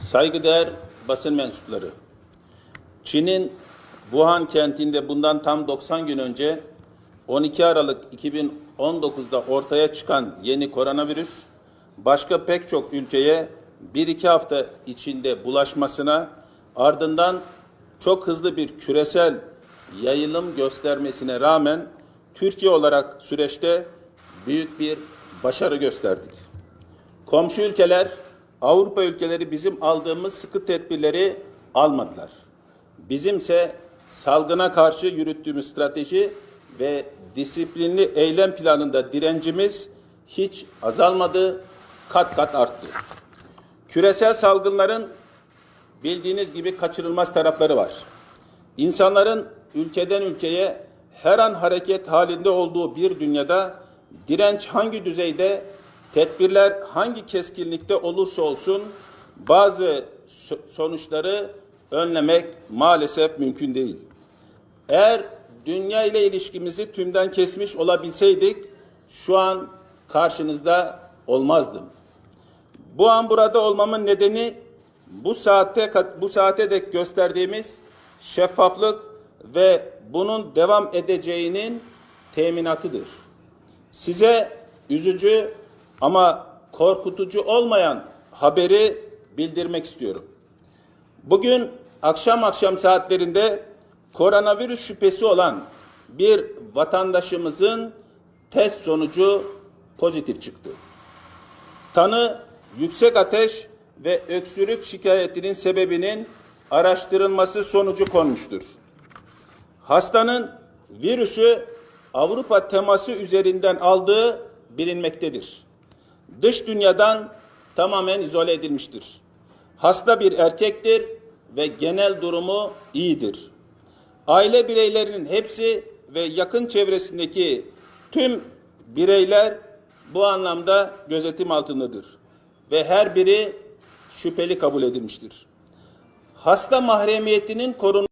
Saygıdeğer basın mensupları, Çin'in Wuhan kentinde bundan tam 90 gün önce 12 Aralık 2019'da ortaya çıkan yeni koronavirüs, başka pek çok ülkeye 1-2 hafta içinde bulaşmasına, ardından çok hızlı bir küresel yayılım göstermesine rağmen Türkiye olarak süreçte büyük bir başarı gösterdik. Komşu ülkeler, Avrupa ülkeleri bizim aldığımız sıkı tedbirleri almadılar. Bizimse salgına karşı yürüttüğümüz strateji ve disiplinli eylem planında direncimiz hiç azalmadı, kat kat arttı. Küresel salgınların bildiğiniz gibi kaçırılmaz tarafları var. İnsanların ülkeden ülkeye her an hareket halinde olduğu bir dünyada direnç hangi düzeyde, tedbirler hangi keskinlikte olursa olsun bazı so- sonuçları önlemek maalesef mümkün değil. Eğer dünya ile ilişkimizi tümden kesmiş olabilseydik şu an karşınızda olmazdım. Bu an burada olmamın nedeni bu saatte bu saate dek gösterdiğimiz şeffaflık ve bunun devam edeceğinin teminatıdır. Size üzücü ama korkutucu olmayan haberi bildirmek istiyorum. Bugün akşam akşam saatlerinde koronavirüs şüphesi olan bir vatandaşımızın test sonucu pozitif çıktı. Tanı yüksek ateş ve öksürük şikayetinin sebebinin araştırılması sonucu konmuştur. Hastanın virüsü Avrupa teması üzerinden aldığı bilinmektedir. Dış dünyadan tamamen izole edilmiştir. Hasta bir erkektir ve genel durumu iyidir. Aile bireylerinin hepsi ve yakın çevresindeki tüm bireyler bu anlamda gözetim altındadır ve her biri şüpheli kabul edilmiştir. Hasta mahremiyetinin korunması